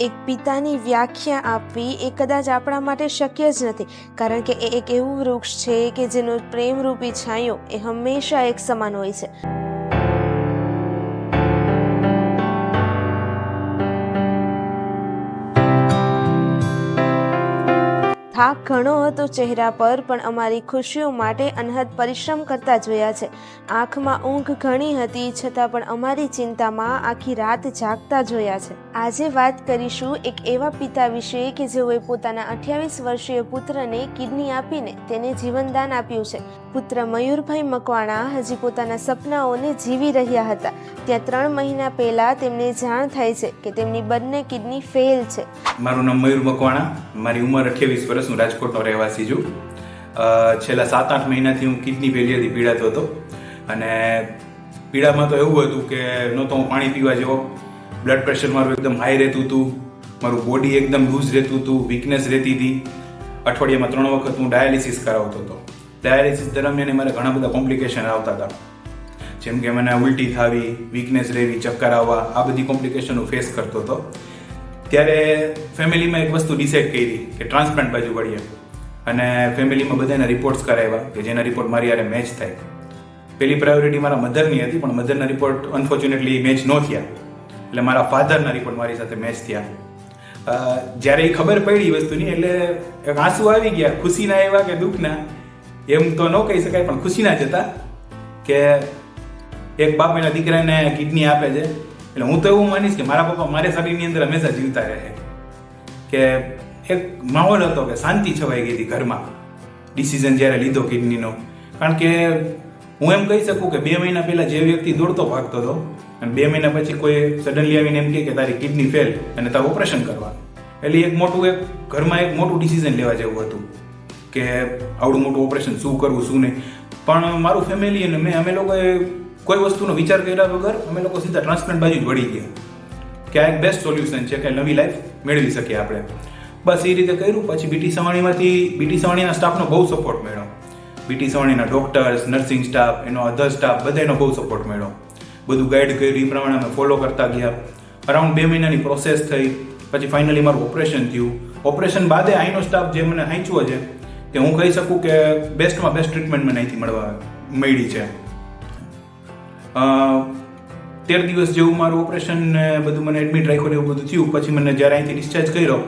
એક પિતાની વ્યાખ્યા આપવી એ કદાચ આપણા માટે શક્ય જ નથી. કારણ કે એ એક એવું વૃક્ષ છે કે જેનો પ્રેમરૂપી છાંયો એ હંમેશા એક સમાન હોય છે. થાક ઘણો હતો ચહેરા પર, પણ અમારી ખુશીઓ માટે અનહદ પરિશ્રમ કરતા જોયા છે. આંખમાં ઊંઘ ઘણી હતી, છતાં પણ અમારી ચિંતામાં આખી રાત જાગતા જોયા છે. આજે વાત કરીશું એક એવા પિતા વિશે કે જેઓએ પોતાના અઠ્યાવીસ વર્ષીય પુત્રને કિડની આપીને તેને જીવનદાન આપ્યું છે. પુત્ર મયુરભાઈ મકવાણા હજી પોતાના સપનાઓને જીવી રહ્યા હતા. ત્યાં ત્રણ મહિના પહેલા તેમને જાણ થાય છે કે તેમની બંને કિડની ફેલ છે. મારું નામ મયુર મકવાણા, મારી ઉંમર અઠ્યાવીસ વર્ષ હું રાજકોટનો રહેવાસી છું. છેલ્લા સાત આઠ મહિનાથી હું કિડની ફેલિયરથી પીડાતો હતો. અને પીડામાં તો એવું હતું કે ન તો હું પાણી પીવા જેવો. બ્લડ પ્રેશર મારું એકદમ હાઈ રહેતું હતું. મારું બોડી એકદમ લૂઝ રહેતું હતું વીકનેસ રહેતી હતી. અઠવાડિયામાં ત્રણ વખત હું ડાયાલિસિસ કરાવતો હતો. ડાયાલિસિસ દરમિયાન મારે ઘણા બધા કોમ્પ્લિકેશન આવતા હતા. જેમ કે મને ઉલટી થાવી વીકનેસ રહેવી, ચક્કર આવવા, આ બધી કોમ્પ્લિકેશનો ફેસ કરતો હતો. ત્યારે ફેમિલીમાં એક વસ્તુ ડિસાઈડ કરી કે ટ્રાન્સપ્લાન્ટ બાજુ વળીએ. અને ફેમિલીમાં બધાના રિપોર્ટ્સ કરાવ્યા કે જેના રિપોર્ટ મારી યારે મેચ થાય. પેલી પ્રાયોરિટી મારા મધરની હતી, પણ મધરના રિપોર્ટ અનફોર્ચ્યુનેટલી મેચ ન થયા. એટલે મારા ફાધરના રિપોર્ટ મારી સાથે મેચ થયા. જ્યારે એ ખબર પડી વસ્તુની, એટલે આંસુ આવી ગયા, ખુશીના એવા કે દુઃખના. એમ તો ન કહી શકાય, પણ ખુશીના જ હતા કે એક બાપ એના દીકરાને કિડની આપે છે. એટલે હું તો એવું માનીશ કે મારા પપ્પા મારા શરીરની અંદર હંમેશા જીવતા રહે કે એક માહોલ હતો કે શાંતિ છવાઈ ગઈ હતી ઘરમાં ડિસિઝન જ્યારે લીધો કિડનીનો કારણ કે હું એમ કહી શકું કે બે મહિના પહેલાં જે વ્યક્તિ દોડતો ભાગતો હતો અને બે મહિના પછી કોઈ સડનલી આવીને એમ કે તારી કિડની ફેલ અને તારું ઓપરેશન કરવાનું એટલે એક મોટું એક ઘરમાં એક મોટું ડિસિઝન લેવા જેવું હતું કે આવડું મોટું ઓપરેશન શું કરવું શું નહીં પણ મારું ફેમિલી અને મેં અમે લોકોએ કોઈ વસ્તુનો વિચાર કર્યા વગર અમે લોકો સીધા ટ્રાન્સપ્લાન્ટ બાજુ જ વળી ગયા. કે આ એક બેસ્ટ સોલ્યુશન છે કે નવી લાઈફ મેળવી શકીએ આપણે. બસ એ રીતે કર્યું, પછી બીટી સવાણીમાંથી બીટી સવાણીના સ્ટાફનો બહુ સપોર્ટ મળ્યો. બીટી સવાણીના ડોક્ટર્સ નર્સિંગ સ્ટાફ એનો અધર સ્ટાફ બધાનો બહુ સપોર્ટ મળ્યો. બધું ગાઈડ કર્યું, એ પ્રમાણે અમે ફોલો કરતા ગયા. અરાઉન્ડ બે મહિનાની પ્રોસેસ થઈ, પછી ફાઇનલી મારું ઓપરેશન થયું. ઓપરેશન બાદે આઈનો સ્ટાફ જે મને હાંચવો છે, કે હું કહી શકું કે બેસ્ટમાં બેસ્ટ ટ્રીટમેન્ટ મને અહીંથી મળવા મળી છે. તેર દિવસ જેવું મારું ઓપરેશન બધું મને એડમિટ રાખ્યું એવું બધું થયું. પછી મને જ્યારે અહીંથી ડિસ્ચાર્જ કર્યો,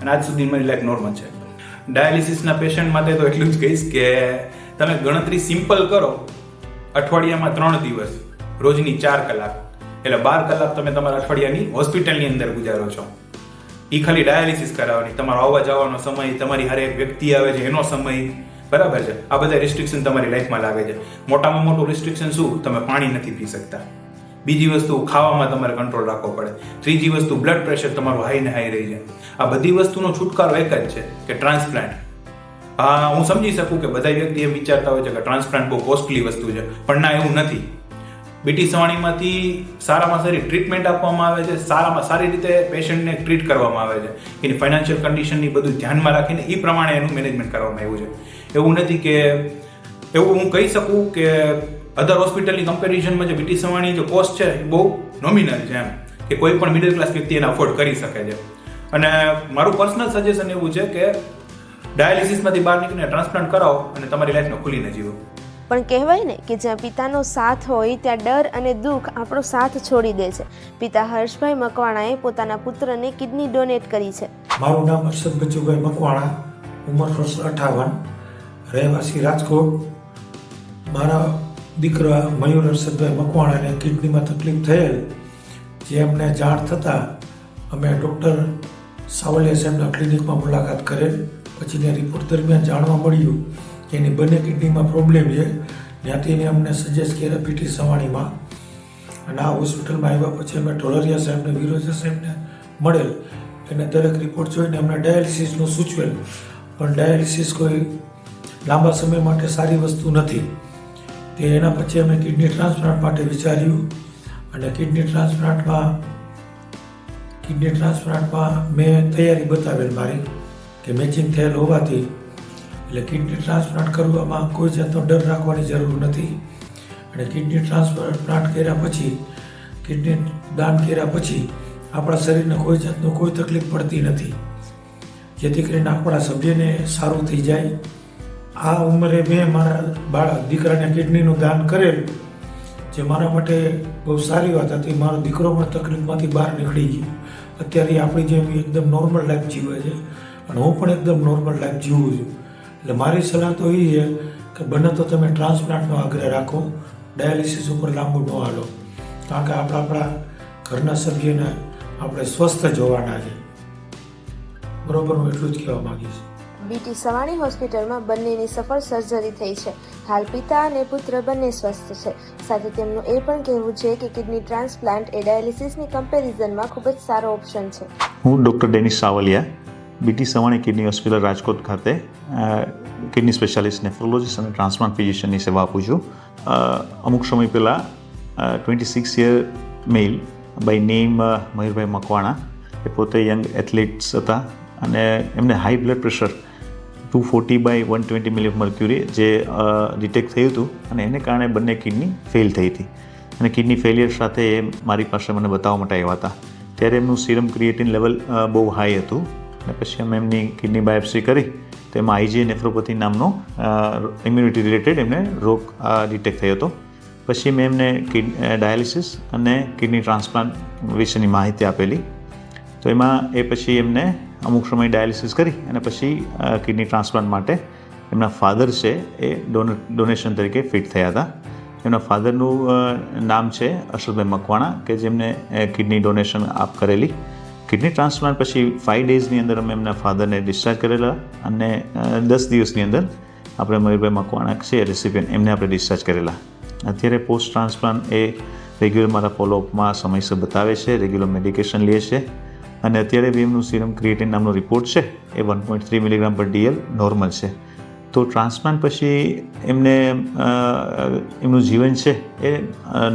અને આજ સુધી મારી લાઈફ નોર્મલ છે. ડાયાલિસિસના પેશન્ટ માટે તો એટલું જ કહીશ કે તમે ગણતરી સિમ્પલ કરો. અઠવાડિયામાં ત્રણ દિવસ, રોજની ચાર કલાક. એટલે બાર કલાક તમે તમારા અઠવાડિયાની હોસ્પિટલની અંદર ગુજારો છો. એ ખાલી ડાયાલિસિસ કરાવવાની. તમારો આવવા જવાનો સમય, તમારી હારે એક વ્યક્તિ આવે છે, એનો સમય. બરાબર છે. આ બધા રિસ્ટ્રિક્શન તમારી લાઈફમાં લાગે છે. મોટામાં મોટું રિસ્ટ્રિક્શન શું? તમે પાણી નથી પી શકતા. બીજી વસ્તુ, ખાવામાં તમારે કંટ્રોલ રાખવો પડે. ત્રીજી વસ્તુ બ્લડ પ્રેશર તમારું હાઈ ને હાઈ રહી જાય. આ બધી વસ્તુનો છુટકારો એક જ છે કે ટ્રાન્સપ્લાન્ટ હા, હું સમજી શકું કે બધા વ્યક્તિ એમ વિચારતા હોય છે કે ટ્રાન્સપ્લાન્ટ બહુ કોસ્ટલી વસ્તુ છે, પણ ના, એવું નથી. બીટી સવાણીમાંથી સારામાં સારી ટ્રીટમેન્ટ આપવામાં આવે છે, સારામાં સારી રીતે પેશન્ટને ટ્રીટ કરવામાં આવે છે. એની ફાઇનાન્શિયલ કન્ડિશનની બધું ધ્યાનમાં રાખીને એ પ્રમાણે એનું મેનેજમેન્ટ કરવામાં આવ્યું છે. એવું નથી કે, એવું હું કહી શકું કે અધર હોસ્પિટલની કમ્પેરિઝનમાં જે બીટી સવાણી જે કોસ્ટ છે, એ બહુ નોમિનલ છે એમ. કે કોઈ પણ મિડલ ક્લાસ વ્યક્તિ એને અફોર્ડ કરી શકે છે. અને મારું પર્સનલ સજેશન એવું છે કે ડાયાલિસિસમાંથી બહાર નીકળીને ટ્રાન્સપ્લાન્ટ કરાવો અને તમારી લાઈફને ખુલીને જીવો પણ કહેવાય ને કે જ્યાં પિતાનો સાથ હોય, ત્યાં ડર અને દુઃખ આપણો સાથ છોડી દે છે. પિતા હર્ષભાઈ મકવાણાએ પોતાના પુત્રને કિડની ડોનેટ કરી છે. મારું નામ હર્ષદ બચુભાઈ મકવાણા, ઉંમર વર્ષ અઠાવન, રહેવાસી રાજકોટ. મારા દીકરા મયુર હર્ષદભાઈ મકવાણાને કિડનીમાં તકલીફ થયેલ, જે અમને જાણ થતાં અમે ડૉક્ટર સાવલિયા સાહેબના ક્લિનિકમાં મુલાકાત કરેલ. પછીના રિપોર્ટ દરમિયાન જાણવા મળ્યું એની બંને કિડનીમાં પ્રોબ્લેમ છે. ત્યાંથી એને અમને સજેસ્ટ કર્યા પીટી સવાણીમાં. અને આ હોસ્પિટલમાં આવ્યા પછી અમે ઢોલરિયા સાહેબને વિરોજા સાહેબને મળેલ. એને દરેક રિપોર્ટ જોઈને અમને ડાયાલિસિસનું સૂચવેલ. પણ ડાયાલિસિસ કોઈ લાંબા સમય માટે સારી વસ્તુ નથી. તે એના પછી અમે કિડની ટ્રાન્સપ્લાન્ટ માટે વિચાર્યું. અને કિડની ટ્રાન્સપ્લાન્ટમાં કિડની ટ્રાન્સપ્લાન્ટમાં મેં તૈયારી બતાવેલ મારી કે મેચિંગ થયેલ હોવાથી એટલે કિડની ટ્રાન્સપ્લાન્ટ કરવામાં કોઈ જાતનો ડર રાખવાની જરૂર નથી. અને કિડની ટ્રાન્સપ્લાન્ટ કર્યા પછી, કિડની દાન કર્યા પછી આપણા શરીરને કોઈ જાતનું કોઈ તકલીફ પડતી નથી. જેથી કરીને આપણા સભ્યને સારું થઈ જાય. આ ઉંમરે મેં મારા બાળક દીકરાને કિડનીનું દાન કરેલ, જે મારા માટે બહુ સારી વાત હતી. મારો દીકરો પણ તકલીફમાંથી બહાર નીકળી ગયો. અત્યારે આપણી જેમ એકદમ નોર્મલ લાઈફ જીવે છે. અને હું પણ એકદમ નોર્મલ લાઈફ જીવું છું. એટલે મારી સલાહ તો એ છે કે બને તો તમે ટ્રાન્સપ્લાન્ટનો આગ્રહ રાખો ડાયાલિસિસ ઉપર લાંબુ ન હાલો. કારણ કે આપણા આપણા ઘરના સભ્યને આપણે સ્વસ્થ જોવાના છે. બરોબર હું એટલું જ કહેવા માંગીશ. બીટી સવાણી હોસ્પિટલમાં બંનેની સફળ સર્જરી થઈ છે. હાલ પિતા અને પુત્ર બંને સ્વસ્થ છે. સાથે તેમનું એ પણ કહેવું છે કે કિડની ટ્રાન્સપ્લાન્ટ એ ડાયાલિસિસની કમ્પેરિઝનમાં ખૂબ જ સારો ઓપ્શન છે. હું doctor Dennis Savaliya BT Savani kidney hospital Rajkot ખાતે કિડની સ્પેશિયાલિસ્ટ નેફ્રોલોજીસ્ટ અને ટ્રાન્સપ્લાન્ટ ફિઝિશિયનની સેવા આપું છું. અમુક સમય પહેલાં twenty six year male by name Mayurbhai Makwana, એ પોતે યંગ એથ્લેટ્સ હતા અને એમને high blood pressure two forty by one twenty milli mercury જે ડિટેક્ટ થયું હતું અને એને કારણે બંને કિડની ફેલ થઈ હતી. અને કિડની ફેલિયર સાથે એ મારી પાસે મને બતાવવા માટે આવ્યા હતા. ત્યારે એમનું સિરમ ક્રિએટિન લેવલ બહુ હાઈ હતું. અને પછી અમે એમની કિડની બાયોપ્સી કરી તેમાં આઈજી નેફ્રોપેથી નામનો ઇમ્યુનિટી રિલેટેડ એમને રોગ ડિટેક્ટ થયો હતો. પછી મેં એમને કિડ ડાયાલિસિસ અને કિડની ટ્રાન્સપ્લાન્ટ વિશેની માહિતી આપેલી. તો એમાં એ પછી એમને અમુક સમય ડાયાલિસિસ કરી અને પછી કિડની ટ્રાન્સપ્લાન્ટ માટે એમના ફાધર છે એ ડોન ડોનેશન તરીકે ફિટ થયા હતા. એમના ફાધરનું નામ છે અશરભાઈ મકવાણા કે જેમને કિડની ડોનેશન આપ કરેલી. કિડની ટ્રાન્સપ્લાન્ટ પછી ફાઇવ ડેઝની અંદર અમે એમના ફાધરને ડિસ્ચાર્જ કરેલા અને દસ દિવસની અંદર આપણે મયુરભાઈ મકવાણા છે રેસિપિયન્ટ એમને આપણે ડિસ્ચાર્જ કરેલા. અત્યારે પોસ્ટ ટ્રાન્સપ્લાન્ટ એ રેગ્યુલર મારા ફોલોઅપમાં સમયસર બતાવે છે રેગ્યુલર મેડિકેશન લે છે અને અત્યારે બી એમનું સિરમ ક્રિએટિન નામનો રિપોર્ટ છે, એ one point three milligram per dL normal છે. તો ટ્રાન્સપ્લાન્ટ પછી એમને એમનું જીવન છે એ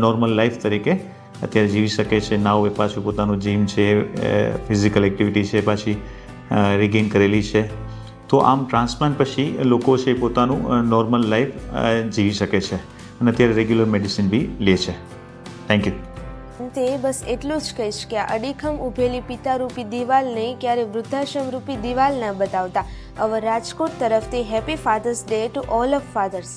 નોર્મલ લાઈફ તરીકે અત્યારે જીવી શકે છે. નાવ એ પાછું પોતાનું જીમ છે ફિઝિકલ એક્ટિવિટી છે, પાછી રિગેન કરેલી છે. તો આમ ટ્રાન્સપ્લાન્ટ પછી લોકો છે પોતાનું નોર્મલ લાઈફ જીવી શકે છે. અને અત્યારે રેગ્યુલર મેડિસિન બી લે છે. થેન્ક યુ તે બસ એટલું જ કહીશ કે આ અડીખમ ઊભેલી પિતારૂપી દિવાલને ક્યારે વૃદ્ધાશ્રમ રૂપી દિવાલ ન બતાવતા. અવર રાજકોટ તરફથી happy father's day to all of fathers